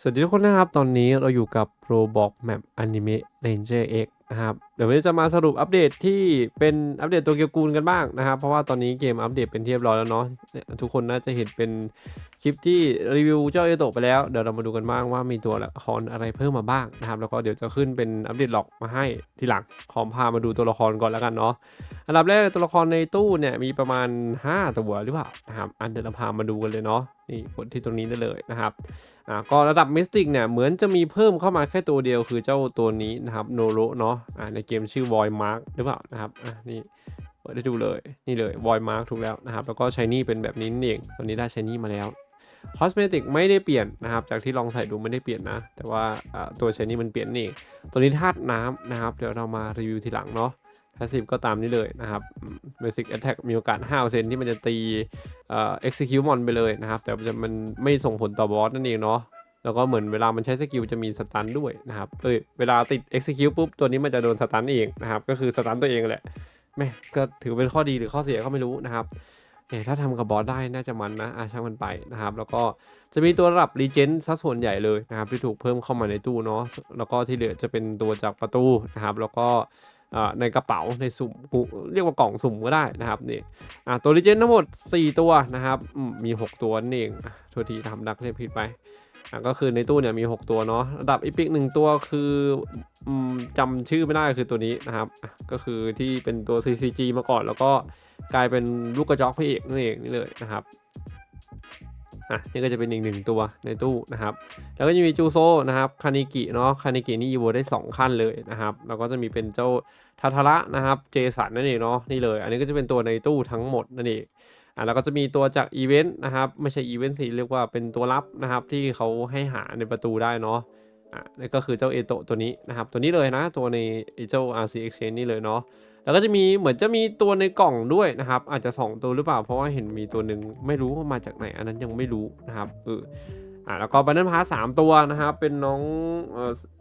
สวัสดีทุกคนนะครับ ตอนนี้เราอยู่กับ Roblox Map Anime Ranger X นะครับเดี๋ยววันนี้จะมาสรุปอัปเดตที่เป็นอัปเดตตัวเกียวกูลกันบ้างนะครับเพราะว่าตอนนี้เกมอัปเดตเป็นที่เรียบร้อยแล้วเนาะทุกคนน่าจะเห็นเป็นคลิปที่รีวิวเจ้าเอโตะไปแล้วเดี๋ยวเรามาดูกันบ้างว่ามีตัวละครอะไรเพิ่มมาบ้างนะครับแล้วก็เดี๋ยวจะขึ้นเป็นอัปเดตหลอกมาให้ทีหลังขอพามาดูตัวละครก่อนแล้วกันเนาะอันดับแรกตัวละครในตู้เนี่ยมีประมาณ 5 ตัวหรือเปล่านะครับอันเดี๋ยวเราพามาดูกันเลยเนาะนี่กดที่ตรงนี้ได้เลยนะครับอ่าก็ระดับมิสติกเนี่ยเหมือนจะมีเพิ่มเข้ามาแค่ตัวเดียวคือเจ้าตัวนี้นะครับโนโรเนาะอ่าในเกมชื่อ Void Mark หรือเปล่านะครับนี่เปิดได้ดูเลยนี่เลย Void Mark ถูกแล้วนะครับ แล้วก็ชายนี่เป็นแบบนี้นั่เองตอนนี้ได้ชายนี่มาแล้วคอสเมติกไม่ได้เปลี่ยนนะครับ จากที่ลองใส่ดูไม่ได้เปลี่ยนนะ แต่ว่าตัวชายนี่มันเปลี่ยนนี่เองตัวนี้ธาตุน้ำนะครับ เดี๋ยวเรามารีวิวทีหลังเนาะ passive ก็ตามนี้เลยนะครับ basic attack มีโอกาส 5%ที่มันจะตีเอ่อ execute mon ไปเลยนะครับ แต่มันไม่ส่งผลต่อบอสนั่นเองเนาะ แล้วก็เหมือนเวลามันใช้สกิลจะมีสตันด้วยนะครับเอ้ยเวลาติด execute ปุ๊บตัวนี้มันจะโดนสตันเองนะครับ ก็คือสตันตัวเองแหละแม่ก็ถือเป็นข้อดีหรือข้อเสียก็ไม่รู้นะครับเอ๊ะถ้าทำกับบอสได้น่าจะมันนะอาช่างมันไปนะครับ แล้วก็จะมีตัวระดับรีเจนซะส่วนใหญ่เลยนะครับที่ถูกเพิ่มเข้ามาในตู้เนาะแล้วก็ที่เหลือจะเป็นตัวจากประตูนะครับ แล้วก็ในกระเป๋าในสุ่มเรียกว่ากล่องสุ่มก็ได้นะครับนี่ตัวรีเจนทั้งหมด 4 ตัวนะครับ มี 6 ตัวนั่นเองอะโทษทีทำดักเรียกผิดไป ก็คือในตู้เนี่ยมี 6 ตัวเนาะระดับอีพิกหนึ่งตัวคืออืมจำชื่อไม่ได้คือตัวนี้นะครับ ก็คือที่เป็นตัว CCG มาก่อน แล้วก็กลายเป็นลูกกระจอกพระเอกนั่นเองนี่เลยนะครับอะนี่ก็จะเป็นอีกหนึ่งตัวในตู้นะครับ แล้วก็จะมีจูโซนะครับคานิกิเนาะคานิกินี่อีโวได้ 2 ขั้นเลยนะครับ แล้วก็จะมีเป็นเจ้าทาทาระนะครับ เจสันนั่นเองเนาะนี่เลย อันนี้ก็จะเป็นตัวในตู้ทั้งหมดนั่นเอง อะแล้วก็จะมีตัวจากอีเวนต์นะครับไม่ใช่อีเวนต์สิเรียกว่าเป็นตัวลับนะครับที่เขาให้หาในประตูได้เนาะอะนี่ก็คือเจ้าเอโตตัวนี้นะครับตัวนี้เลยนะตัวในเจ้า RC Exchange นี่เลยเนาะแล้วก็จะมีเหมือนจะมีตัวในกล่องด้วยนะครับ อาจจะ 2 ตัวหรือเปล่า เพราะว่าเห็นมีตัวหนึ่งไม่รู้ว่ามาจากไหน อันนั้นยังไม่รู้นะครับเอออะแล้วก็บันเดนพาสามตัวนะครับ เป็นน้อง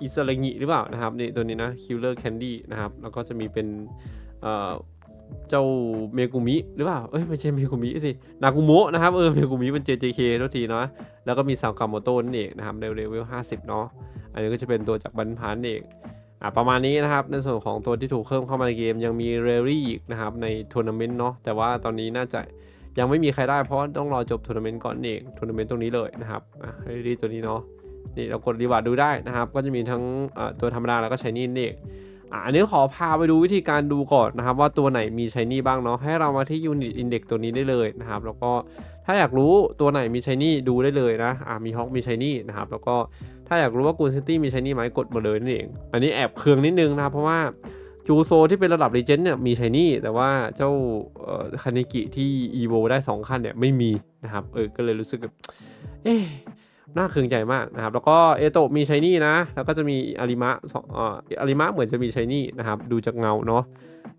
อิสระงิหรือเปล่านะครับนี่ตัวนี้นะ Killer Candy นะครับ แล้วก็จะมีเป็นเอ่อ เจ้าเมกุมิหรือเปล่า เอ้ยไม่ใช่เมกุมิสิ นากุโมะนะครับ เออเมกุมิเป็น JJK ทุกทีเนาะ แล้วก็มีซาวกามโมโตนั่นเองนะครับในเลเวล50 เนาะ อันนี้ก็จะเป็นตัวจากบันพานเองอะประมาณนี้นะครับ ในส่วนของตัวที่ถูกเพิ่มเข้ามาในเกมยังมีเรลลี่อีกนะครับในทัวร์นาเมนต์เนาะ แต่ว่าตอนนี้น่าจะยังไม่มีใครได้เพราะต้องรอจบทัวร์นาเมนต์ก่อนเองทัวร์นาเมนต์ตรงนี้เลยนะครับ อะเรลลี่ตัวนี้เนาะ นี่เรากดรีวาร์ดดูได้นะครับ ก็จะมีทั้งตัวธรรมดาแล้วก็ใช้นี่เอง อะอันนี้ขอพาไปดูวิธีการดูก่อนนะครับ ว่าตัวไหนมีใช้นี่บ้างเนาะให้เรามาที่ Unit Index ตัวนี้ได้เลยนะครับ แล้วก็ถ้าอยากรู้ตัวไหนมีใช้นี่ดูได้เลยนะอะมีฮอกมีใช้นี่นะครับ แล้วก็ถ้าอยากรู้ว่ากูนซิตี้มีใช้นี่ไหมกดมาเลยนั่นเอง อันนี้แอบเคืองนิดนึงนะครับเพราะว่าจูโซที่เป็นระดับ Legend เนี่ยมีใช้นี่ แต่ว่าเจ้าคานิกิที่ EVO ได้ 2 ขั้นเนี่ยไม่มีนะครับเออก็เลยรู้สึกแบบเอ๊ะ น่าเคืองใจมากนะครับ แล้วก็เอโตมีใช้นี่นะ แล้วก็จะมีอาริมะสองอ่ออาริมะเหมือนจะมีใช้นี่นะครับ ดูจากเงาเนาะ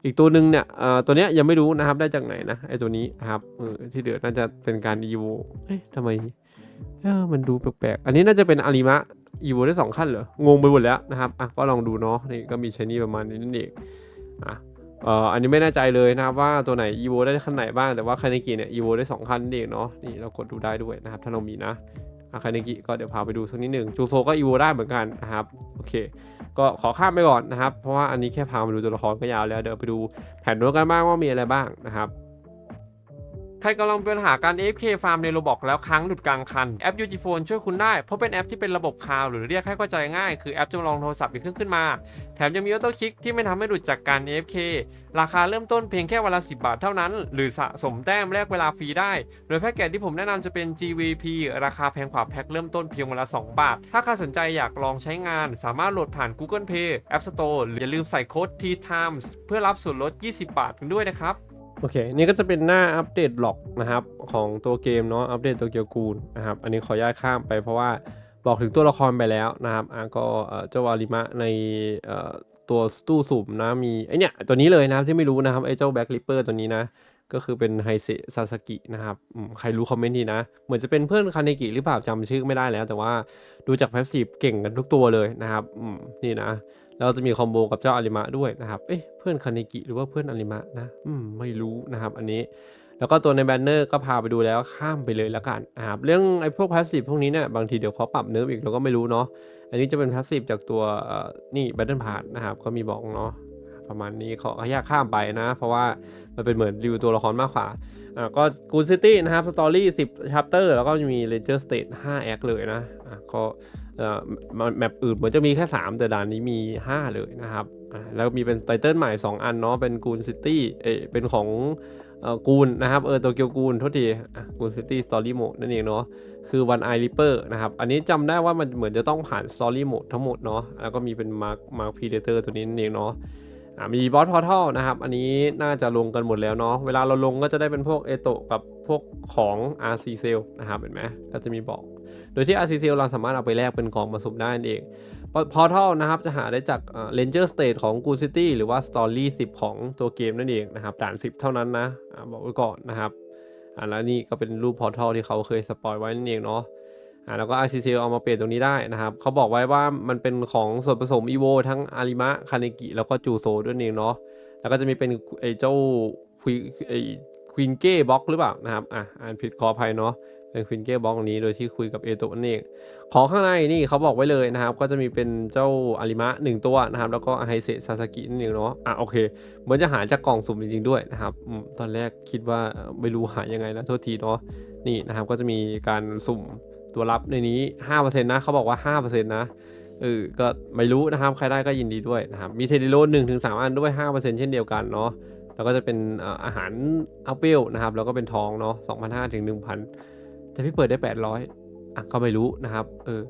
อีกตัวหนึ่งเนี่ยเอ่อตัวเนี้ยยังไม่รู้นะครับได้จากไหนนะไอตัวนี้นะครับเออที่เหลือดน่าจะเป็นการอีโวเอ๊ะทำไมเออมันดูแปลกๆ อันนี้น่าจะเป็นอาริมะอีโวได้สองขั้นเหรอ งงไปหมดแล้วนะครับ อะก็ลองดูเนาะ นี่ก็มีใช้นี่ประมาณนี้นั่นเอง อะเอ่ออันนี้ไม่แน่ใจเลยนะครับว่าตัวไหนอีโวได้ขั้นไหนบ้าง แต่ว่าคาเนกิเนี่ยอีโวได้สองขั้นนั่นเองเนาะ นี่เรากดดูได้ด้วยนะครับถ้าเรามีนะ อาคาเนกิก็เดี๋ยวพาไปดูสักนิดหนึ่งจูโซก็อีโวได้เหมือนกันนะครับโอเค ก็ขอข้ามไปก่อนนะครับ เพราะว่าอันนี้แค่พามาดูตัวละครก็ยาวแล้วเดี๋ยวไปดูแผนโน้ตกันบ้างว่ามีอะไรบ้างนะครับ ใครกำลังเป็นปัญหาการ AFK ฟาร์มในโรบอกแล้วค้างหลุดกลางคัน แอป UG Phone ช่วยคุณได้ เพราะเป็นแอปที่เป็นระบบคลาวหรือเรียกให้เข้าใจง่าย คือแอปจำลองโทรศัพท์อีกเครื่องขึ้นมา แถมยังมีออโต้คลิกที่ไม่ทำให้หลุดจากการ AFK ราคาเริ่มต้นเพียงแค่วันละ 10 บาทเท่านั้น หรือสะสมแต้มแลกเวลาฟรีได้ โดยแพ็กเกจที่ผมแนะนำจะเป็น GVP ราคาแพงกว่าแพ็คเริ่มต้นเพียงวันละ 2 บาท ถ้าใครสนใจอยากลองใช้งาน สามารถโหลดผ่าน Google Play App Store หรืออย่าลืมใส่โค้ด T Times เพื่อรับส่วนลด 20 บาทกันด้วยนะครับ โอเค นี่ก็จะเป็นหน้าอัปเดตหลอกนะครับของตัวเกมเนาะ อัปเดตตัวเกียวกูลนะครับ อันนี้ขออนุญาตข้ามไปเพราะว่าบอกถึงตัวละครไปแล้วนะครับอะก็เจ้าวาริมะในตัวตู้สุ่มนะมีไอเนี่ยตัวนี้เลยนะครับที่ไม่รู้นะครับไอเจ้าแบ็คลิปเปอร์ตัวนี้นะก็คือเป็นไฮเซซาสกินะครับใครรู้คอมเมนต์ทีนะ เหมือนจะเป็นเพื่อนคาเนกิหรือเปล่าจำชื่อไม่ได้แล้ว แต่ว่าดูจากแพสซีฟเก่งกันทุกตัวเลยนะครับนี่นะ แล้วจะมีคอมโบกับเจ้าอาริมะด้วยนะครับ เอ๊ะเพื่อนคาเนกิหรือว่าเพื่อนอาริมะนะ อืมไม่รู้นะครับ อันนี้ แล้วก็ตัวในแบนเนอร์ก็พาไปดูแล้วข้ามไปเลยแล้วกันนะครับเรื่องไอ้พวกพาสซีฟพวกนี้เนี่ยบางทีเดี๋ยวเขาปรับเนิร์ฟอีกเราก็ไม่รู้เนาะ อันนี้จะเป็นพาสซีฟจากตัวนี่แบทเทิลพาร์นะครับก็มีบอกเนาะประมาณนี้ขออยากข้ามไปนะ เพราะว่ามันเป็นเหมือนรีวิวตัวละครมากกว่าอ่าก็กูซิตี้นะครับสตอรี่10ชัปเตอร์แล้วก็มีเลเจอร์สเตท5แอคเลยนะอะก็ แมปอื่นเหมือนจะมีแค่ 3 แต่ด่านนี้มี 5 เลยนะครับ แล้วมีเป็นไตเติลใหม่ 2 อันเนาะ เป็นกูนซิตี้ เอเป็นของอกูนนะครับ เออโตเกียวกูนโทษทีกูนซิตี้สตอรี่โหมดนั่นเองเนาะ คือวันไอริเปอร์นะครับ อันนี้จำได้ว่ามันเหมือนจะต้องผ่านสตอรี่โหมดทั้งหมดเนาะ แล้วก็มีเป็นมาร์คมาร์คพีเดเตอร์ตัวนี้นั่นเองเนาะมีบอสพอร์ทัลนะครับ อันนี้น่าจะลงกันหมดแล้วเนาะ เวลาเราลงก็จะได้เป็นพวกเอโตกับพวกของ RC c e l นะครับ เห็นไหมก็จะมีบอก โดยที่ RCCL เราสามารถเอาไปแลกเป็นกองมาสุ่มได้นั่นเองพอร์ทัลนะครับจะหาได้จากเลนเจอร์สเตทของ Good City หรือว่า Story 10 ของตัวเกมนั่นเองนะครับด่าน 10 เท่านั้นนะบอกไว้ก่อนนะครับอ่าแล้วนี่ก็เป็นรูปพอร์ทัลที่เขาเคยสปอยไว้นั่นเองเนาะอ่าแล้วก็ RCC เอามาเปลี่ยนตรงนี้ได้นะครับเขาบอกไว้ว่ามันเป็นของส่วนผสม EVO ทั้งอาริมะคาเนกิแล้วก็จูโซด้วยเองเนาะแล้วก็จะมีเป็นไอ้เจ้าควีไอ้ควีนเก้บ็อกหรือเปล่านะครับอะอ่านผิดขออภัยเนาะ เป็นควีนเก้บล็อกนี้โดยที่คุยกับเอโตะนั่นเองของข้างในนี่เขาบอกไว้เลยนะครับ ก็จะมีเป็นเจ้าอาริมะหนึ่งตัวนะครับ แล้วก็ไฮเซซาสกินั่งเนาะอะโอเคเหมือนจะหาจากกล่องสุ่มจริงๆด้วยนะครับตอนแรกคิดว่าไม่รู้หายังไงนะโทษทีเนาะนี่นะครับก็จะมีการสุ่มตัวรับในนี้ 5%นะเขาบอกว่า 5%นะเออก็ไม่รู้นะครับใครได้ก็ยินดีด้วยนะครับมีเทดิโล1ถึง3อันด้วย 5%เช่นเดียวกันเนาะแล้วก็จะเป็นอาหารอัพเวลนะครับ แล้วก็เป็นทองเนาะ2,500ถึง1,000 แต่พี่เปิดได้ 800อะก็ไม่รู้นะครับ เออ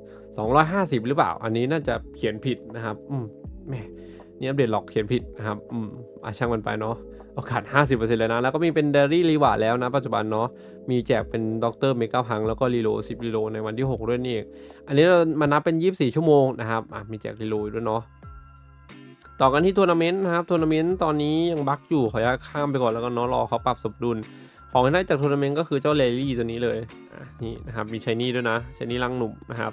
250 หรือเปล่า อันนี้น่าจะเขียนผิดนะครับ อืมแหม่นี่อัปเดตหลอกเขียนผิดนะครับ อืมอะช่างมันไปเนาะโอกาส 50%เลยนะ แล้วก็มีเป็นเดลี่รีวาร์แล้วนะ ปัจจุบันเนาะ มีแจกเป็นด็อกเตอร์เมกาพัง แล้วก็รีโล10รีโลในวันที่ 6 ด้วยนี่เองอันนี้เรามานับเป็น 24 ชั่วโมงนะครับ อะ มีแจกรีโลดด้วยเนาะ ต่อกันที่ทัวร์นาเมนต์นะครับ ทัวร์นาเมนต์ตอนนี้ยังบั๊กอยู่ ขออนุญาตข้ามไปก่อนแล้วก็เนาะรอเขาปรับสมดุล ของที่ได้จากทัวร์นาเมนต์ก็คือเจ้าเลลี่ตัวนี้เลยอะนี่นะครับมีชายนี่ด้วยนะชายนี่ลังหนุ่มนะครับ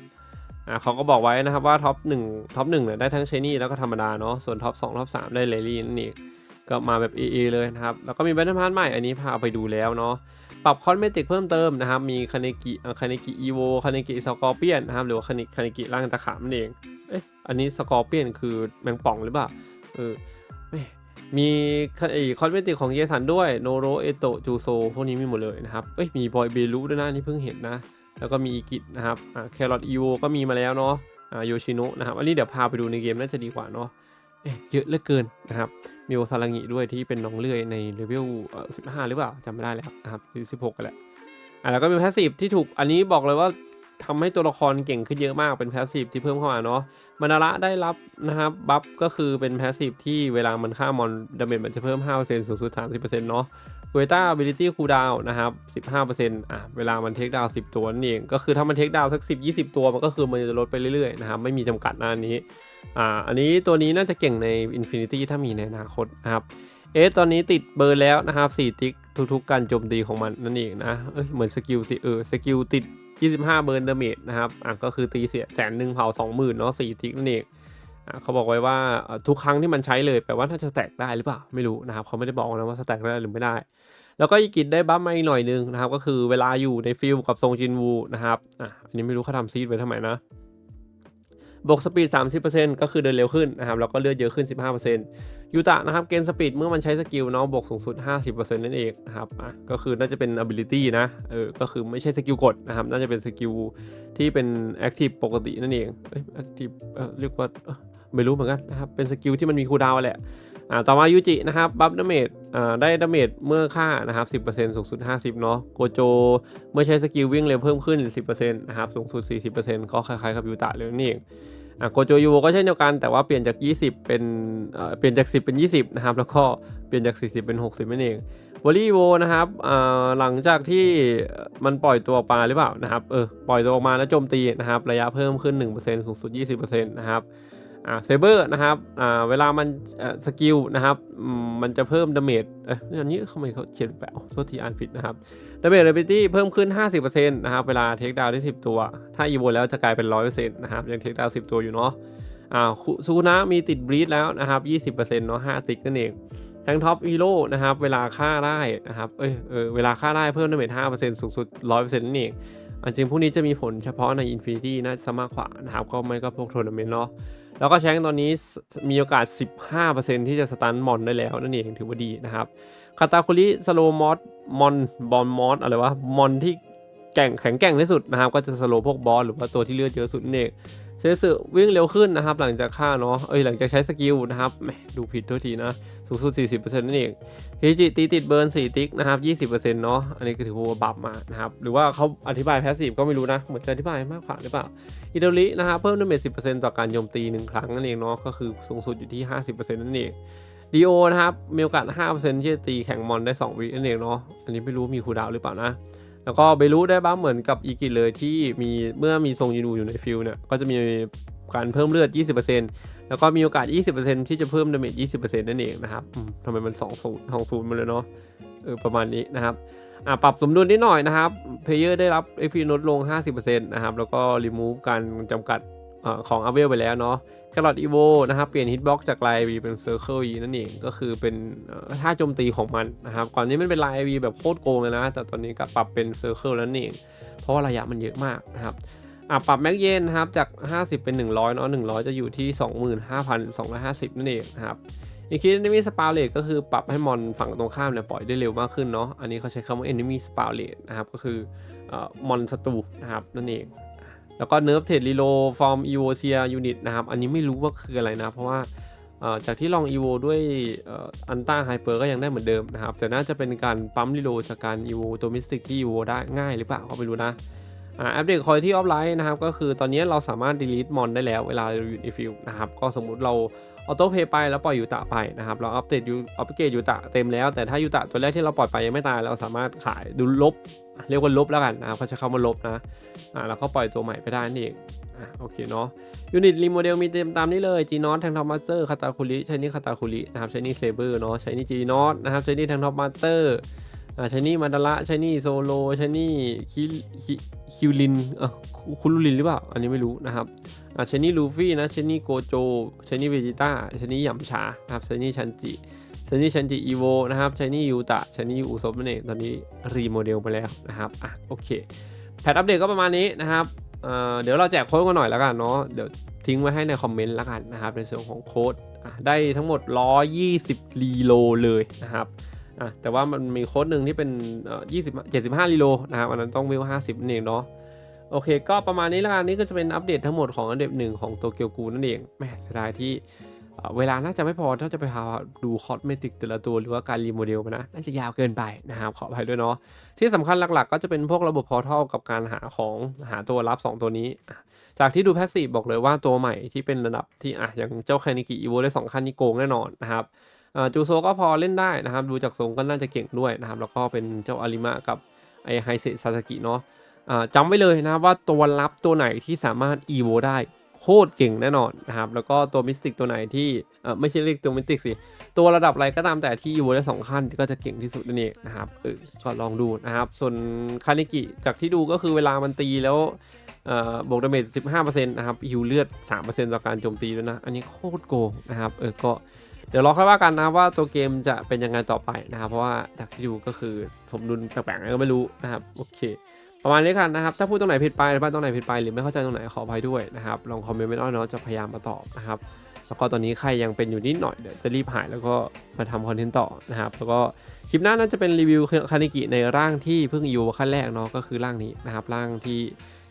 อะเขาก็บอกไว้นะครับว่าท็อป1ท็อป1เนี่ยได้ทั้งชายนี่แล้วก็ธรรมดาเนาะส่วนท็อป2ท็อป3ได้เลลี่นั่นเองก็มาแบบ AA เลยนะครับ แล้วก็มีแบทเทิลพาร์ทใหม่อันนี้พาไปดูแล้วเนาะปรับคอนเมติกเพิ่มเติมนะครับ มีคาเนกิคาเนกิอีโวคาเนกิสกอร์เปียนนะครับหรือว่าคาเนคาเนกิร่างตะขาบนั่นเองเอ๊ะอันนี้สกอร์เปียนคือแมงป่องหรือเปล่าเออ มีไอคอนเมติกของเยสันด้วยโนโรเอโตจูโซพวกนี้มีหมดเลยนะครับเอ้ยมีบอยเบลูด้วยนะนี่เพิ่งเห็นนะ แล้วก็มีอีกินะครับอ่าแครอทอีโวก็มีมาแล้วเนาะอ่าโยชิโนะนะครับ อันนี้เดี๋ยวพาไปดูในเกมน่าจะดีกว่าเนาะเอ๊ะเยอะเหลือเกินนะครับ มีโอซาลังิด้วยที่เป็นน้องเลื่อยในเลเวลเอ่อ15หรือเปล่าจำไม่ได้แล้วนะครับหรือ16กันแหละอะแล้วก็มีแพสซีฟที่ถูกอันนี้บอกเลยว่า ทำให้ตัวละครเก่งขึ้นเยอะมากเป็นแพสซีฟที่เพิ่มเข้ามาเนาะมานาระได้รับนะครับบัฟก็คือเป็นแพสซีฟที่เวลามันฆ่ามอนดาเมจมันจะเพิ่ม 5%สูงสุด 30%เนาะเวต้าเบลิตี้คูดาวนะครับ 15%อะเวลามันเทคดาว10 ตัวนั่นเอง ก็คือถ้ามันเทคดาวสัก 10 20 ตัวมันก็คือมันจะลดไปเรื่อยๆนะครับไม่มีจำกัดหน้านี้อ่าอันนี้ตัวนี้น่าจะเก่งใน Infinity ถ้ามีในอนาคตนะครับเอะตอนนี้ติดเบอร์แล้วนะครับ4ติ๊กทุกๆ การโจมตีของมันนั่นเองนะเอ้ยเหมือนสกิลสิเออสกิลติด 25 เบอร์เดเมจนะครับอะก็คือตีเสียแสนหนึ่งเผา20,000เนาะ4ติ๊กนั่นเองอะเขาบอกไว้ว่าทุกครั้งที่มันใช้เลยแปลว่าถ้าจะแตกได้หรือเปล่าไม่รู้นะครับเขาไม่ได้บอกนะว่าสแต็กได้หรือไม่ได้ แล้วก็อีกิจได้บัฟมาอีกหน่อยนึงนะครับ ก็คือเวลาอยู่ในฟิลกับทรงจินวูนะครับอะอันนี้ไม่รู้เขาทำซีดไว้ทำไมนะบวกสปีด 30%ก็คือเดินเร็วขึ้นนะครับแล้วก็เลือดเยอะขึ้น 15% ยูตะนะครับเกณฑ์สปีดเมื่อมันใช้สกิลเนาะบวกสูงสุด 50%นั่นเองนะครับอะก็คือน่าจะเป็น ability นะเออก็คือไม่ใช่สกิลกดนะครับน่าจะเป็นสกิลที่เป็น active ปกตินั่นเองเอ้ย active เเรียกว่าไม่รู้เหมือนกันนะครับเป็นสกิลที่มันมีคูลดาวน์แหละอ่าต่อมายูจินะครับบัฟดาเมจอ่าได้ดาเมจเมื่อฆ่านะครับ10%สูงสุด 50เนาะโกโจเมื่อใช้สกิลวิ่งเร็วเพิ่มขึ้น 10%นะครับสูงสุด 40%ก็คล้ายๆกับยูตะเลยนั่นเอง อะโกโจยูก็เช่นเดียวกันแต่ว่าเปลี่ยนจาก 20 เป็นเอ่อเปลี่ยนจาก 10 เป็น 20 นะครับ แล้วก็เปลี่ยนจาก 40 เป็น 60นั่นเองวอลลี่โวนะครับอ่าหลังจากที่มันปล่อยตัวออกมาหรือเปล่านะครับเออปล่อยตัวออกมาแล้วโจมตีนะครับ ระยะเพิ่มขึ้น 1%สูงสุด 20%นะครับ เซเบอร์นะครับอ่าเวลามันสกิลนะครับมันจะเพิ่มดาเมจเอ้ยอันนี้ทำไมเขาเขียนแปลโทษทีอ่านผิดนะครับดาเมจเรบิตี้เพิ่มขึ้น 50%นะครับเวลาเทคดาวได้ 10 ตัว ถ้าอีโวแล้วจะกลายเป็น 100%นะครับยังเทคดาว10 ตัวอยู่เนาะอ่าคุซูนะมีติดบรีดแล้วนะครับ 20%เนาะ5ติ๊กนั่นเองแทงท็อปฮีโร่นะครับเวลาฆ่าได้นะครับเอ้ยเออเวลาฆ่าได้เพิ่มดาเมจ5%สูงสุด 100%นั่นเองอันจริงพวกนี้จะมีผลเฉพาะใน Infinity น่าจะมากกว่านะครับก็ไม่ก็พวกทัวร์นาเมนต์เนาะ แล้วก็แชงตอนนี้มีโอกาส 15%ที่จะสตันมอนได้แล้วนั่นเองถือว่าดีนะครับคาตาคุริสโลมอสมอนบอลมอสอะไรวะมอนที่แข่งแข็งแกร่งที่สุดนะครับ ก็จะสโลพวกบอสหรือว่าตัวที่เลือดเยอะสุดนั่นเองเซสึวิ่งเร็วขึ้นนะครับ หลังจากฆ่าเนาะเอ้ยหลังจากใช้สกิลนะครับดูผิดโทษทีนะ สูงสุด 40%นั่นเอง ฮิจิตีติดเบิร์น4ติ๊กนะครับ20%เนาะอันนี้ก็ถือว่าบัฟมานะครับหรือว่าเขาอธิบายแพสซีฟก็ไม่รู้นะ เหมือนจะอธิบายมากกว่าหรือเปล่าอิโดรินะครับเพิ่มดาเมจ10%ต่อการโจมตี1ครั้งนั่นเองเนาะก็คือสูงสุดอยู่ที่50%นั่นเองดีโอนะครับมีโอกาส5%ที่จะตีแข่งมอนได้2วินั่นเองเนาะอันนี้ไม่รู้มีคูดาวหรือเปล่านะแล้วก็เบรูได้บ้างเหมือนกับอีกิเลยที่มีเมื่อมีทรงยูนูอยู่ในฟิลเนี่ยก็จะมีการเพิ่มเลือด 20% แล้วก็มีโอกาส 20%ที่จะเพิ่มดาเมจ20%นั่นเองนะครับทำไมมัน2 0 2 0มาเลยเนาะเออประมาณนี้นะครับอะปรับสมดุลนิดหน่อยนะครับเพลเยอร์ได้รับ AP ลดลง 50%นะครับแล้วก็ remove การจำกัดอของอเวลไปแล้วเนาะแครอทอีโวนะครับเปลี่ยนฮิตบ็อกจากไลน์วีเป็นเซอร์เคิลนั่นเองก็คือเป็นท่าโจมตีของมันนะครับก่อนนี้มันเป็นไลน์วีแบบโคตรโกงเลยนะ แต่ตอนนี้ก็ปรับเป็นเซอร์เคิลแล้วนั่นเอง เพราะว่าระยะมันเยอะมากนะครับ อะปรับแม็กเยนนะครับจาก 50 เป็น 100เนาะ100 จะอยู่ที่ 25,250 นั่นเองนะครับอีกที enemy spawn rate ก็คือปรับให้มอนฝั่งตรงข้ามเนี่ยปล่อยได้เร็วมากขึ้นเนาะอันนี้เขาใช้คำว่า enemy spawn rate นะครับก็คือเอ่อมอนศัตรูนะครับนั่นเอง แล้วก็เนิร์ฟเทรดรีโลฟอร์มอีโวเทียยูนิตนะครับอันนี้ไม่รู้ว่าคืออะไรนะ เพราะว่าเอ่อจากที่ลองอีโวด้วยอันต้าไฮเปอร์ก็ยังได้เหมือนเดิมนะครับแต่น่าจะเป็นการปั๊มรีโลจากการอีโวตัวมิสติกที่อีโวได้ง่ายหรือเปล่าก็ไม่รู้นะ อัปเดตคอยที่ออฟไลน์นะครับก็คือตอนนี้เราสามารถ delete มอนได้แล้วเวลาเราอยู่ในฟิลนะครับก็สมมุติเราออโต้เพย์ไปแล้วปล่อยยูตะไปนะครับเราอัปเดตยูอัปเกรดยูตะเต็มแล้วแต่ถ้ายูตะตัวแรกที่เราปล่อยไปยังไม่ตาย เราสามารถขายดูลบ เรียกว่าลบแล้วกันนะครับเขาใช้คำว่าลบนะอ่าแล้วก็ปล่อยตัวใหม่ไปได้นั่นเองอ่าโอเคเนาะยูนิตรีโมเดลมีเต็มตามนี้เลยจีนอตแทงท็อปมาสเตอร์คาตาคุริใช้นี่คาตาคุรินะครับใช้นี่เซเบอร์เนาะใช้นี่จีนอตนะครับใช้นี่แทงท็อปมาสเตอร์ อ่าชนี่มาดาระชนี่โซโลชนี่คิคิคิวลินเออคุรุลินหรือเปล่า อันนี้ไม่รู้นะครับอ่าชนี่ลูฟี่นะชนี่โกโจชนี่เวจิต้าชนี่หยำชานะครับชนี่ชันจิชนี่ชันจิอีโวนะครับชนี่ยูตะชนี่อุซบนั่นเองตอนนี้รีโมเดลไปแล้วนะครับอะโอเคแพทอัปเดตก็ประมาณนี้นะครับเอ่อเดี๋ยวเราแจกโค้ดกันหน่อยแล้วกันเนาะเดี๋ยวทิ้งไว้ให้ในคอมเมนต์แล้วกันนะครับในส่วนของโค้ดอะได้ทั้งหมด 120รีโลเลยนะครับ อะแต่ว่ามันมีโค้ดหนึ่งที่เป็นเอ่อ20 75รีโลนะครับอันนั้นต้องวิว50นั่นเองเนาะโอเค ก็ประมาณนี้ล้วกันนี่ก็จะเป็นอัปเดตทั้งหมดของอันดับหนึ่งของโตเกียวกูนั่นเองแหม่เสียดายที่เวลาน่าจะไม่พอถ้าจะไปพาดูคอสเมติกแต่ละตัวหรือว่าการรีโมเดลมันนะน่าจะยาวเกินไปนะครับขออภัยด้วยเนาะที่สำคัญหลักๆ ก็จะเป็นพวกระบบพอร์ทัลกับการหาของหาตัวรับ 2 ตัวนี้ จากที่ดูแพสซีฟบอกเลยว่าตัวใหม่ที่เป็นระดับที่อะอย่างเจ้าแคนิกิอีโวได้สองขั้นนี้โกงแน่นอนนะครับ จูโซก็พอเล่นได้นะครับ ดูจากทรงก็น่าจะเก่งด้วยนะครับ แล้วก็เป็นเจ้าอาริมะกับไอไฮเซซาสกิเนาะจำไว้เลยนะว่าตัวรับตัวไหนที่สามารถอีโวได้โคตรเก่งแน่นอนนะครับ แล้วก็ตัวมิสติกตัวไหนที่ไม่ใช่เรียกตัวมิสติกสิ ตัวระดับอะไรก็ตามแต่ที่อยู่ได้สองขั้นก็จะเก่งที่สุดนั่นเองนะครับเออก็ลองดูนะครับ ส่วนคานิกิจากที่ดูก็คือเวลามันตีแล้วบวกดาเมจ15%นะครับฮิวเลือด 3%ต่อการโจมตีด้วยนะ อันนี้โคตรโกงนะครับเออก็ เดี๋ยวรอค่อยว่ากันนะว่าตัวเกมจะเป็นยังไงต่อไปนะครับ เพราะว่าจากที่ดูก็คือสมดุลแปลกๆก็ไม่รู้นะครับโอเค ประมาณนี้กันนะครับถ้าพูดตรงไหนผิดไปหรือว่าตรงไหนผิดไป หรือไม่เข้าใจตรงไหนขออภัยด้วยนะครับลองคอมเมนต์ไว้หน่อยเนาะจะพยายามมาตอบนะครับแล้วก็ตอนนี้ใครยังเป็นอยู่นิดหน่อยเดี๋ยวจะรีบหายแล้วก็มาทำคอนเทนต์ต่อนะครับแล้วก็คลิปหน้าน่าจะเป็นรีวิวคานิกิในร่างที่เพิ่งอยู่ขั้นแรกเนาะก็คือร่างนี้นะครับร่างที่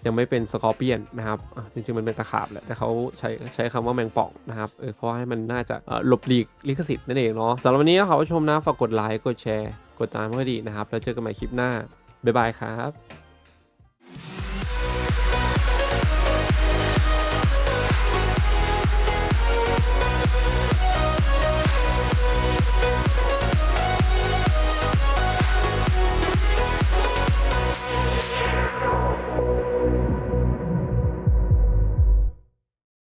ยังไม่เป็นสกอร์เปียนนะครับจริงๆมันเป็นตะขาบแหละแต่เขาใช้ใช้คำว่าแมงป่องนะครับเออเพราะให้มันน่าจะหลบหลีกลิขสิทธิ์นั่นเองเนาะสำหรับวันนี้ขอผู้ชมนะฝากกดไลค์กดแชร์ กดตามเพื่อดีนะครับ แล้วเจอกันใหม่คลิปหน้าบ๊ายบายครับ